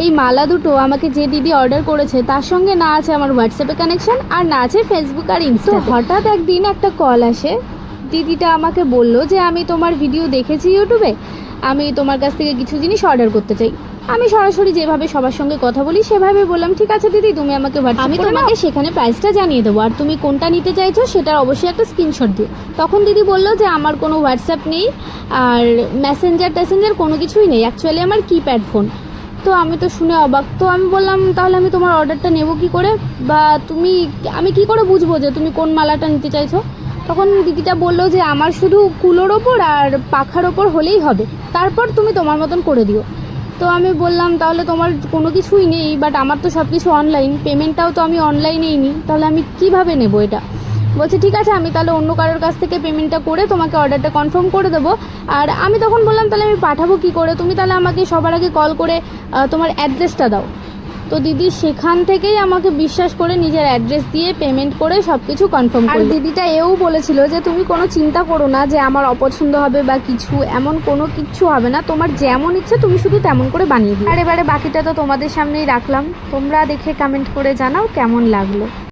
এই মালা দুটো আমাকে যে দিদি অর্ডার করেছে তার সঙ্গে না আছে আমার হোয়াটসঅ্যাপে কানেকশন আর না আছে ফেসবুক আর ইনস্টা হঠাৎ একদিন একটা কল আসে দিদিটা আমাকে বলল যে আমি তোমার ভিডিও দেখেছি ইউটিউবে আমি তোমার কাছ থেকে কিছু জিনিস অর্ডার করতে চাই। আমি সরাসরি যেভাবে সবার সঙ্গে কথা বলি সেভাবে বললাম ঠিক আছে দিদি তুমি আমাকে হোয়াটসঅ্যাপ আমি তোমাকে সেখানে প্রাইসটা জানিয়ে দেবো আর তুমি কোনটা নিতে চাইছো সেটার অবশ্যই একটা স্ক্রিনশট দিও। তখন দিদি বলল যে আমার কোনো হোয়াটসঅ্যাপ নেই আর মেসেঞ্জার ট্যাসেঞ্জার কোনো কিছুই নেই অ্যাকচুয়ালি আমার কিপ্যাড ফোন তো আমি তো শুনে অবাক। তো আমি বললাম, তাহলে আমি তোমার অর্ডারটা নেব কি করে? বা তুমি, আমি কি করে বুঝব যে তুমি কোন মালাটা নিতে চাইছো? তখন দিদিটা বলল যে, আমার শুধু কুলোর ওপর আর পাখার ওপর হলেই হবে। তারপর তুমি তোমার মতন করে দিও। তো আমি বললাম, তাহলে তোমার কোনো কিছুই নেই বাট আমার তো সব কিছু অনলাইন পেমেন্টটাও তো আমি অনলাইনেই নিই তাহলে আমি কীভাবে নেব এটা? বলছে ঠিক আছে আমি তাহলে অন্য কারোর কাছ থেকে পেমেন্টটা করে তোমাকে অর্ডারটা কনফার্ম করে দেবো। আর আমি তখন বললাম তাহলে আমি পাঠাবো কি করে? তুমি তাহলে আমাকে সবার আগে কল করে তোমার অ্যাড্রেসটা দাও। তো দিদি সেখান থেকেই আমাকে বিশ্বাস করে নিজের অ্যাড্রেস দিয়ে পেমেন্ট করে সব কিছু কনফার্ম করে দিদিটা এও বলেছিল যে তুমি কোনো চিন্তা করো না যে আমার অপছন্দ হবে বা কিছু এমন কোনো কিছু হবে না। তোমার যেমন ইচ্ছে তুমি শুধু তেমন করে বানিয়ে দিও। আর এবারে বাকিটা তো তোমাদের সামনেই রাখলাম। তোমরা দেখে কমেন্ট করে জানাও কেমন লাগল।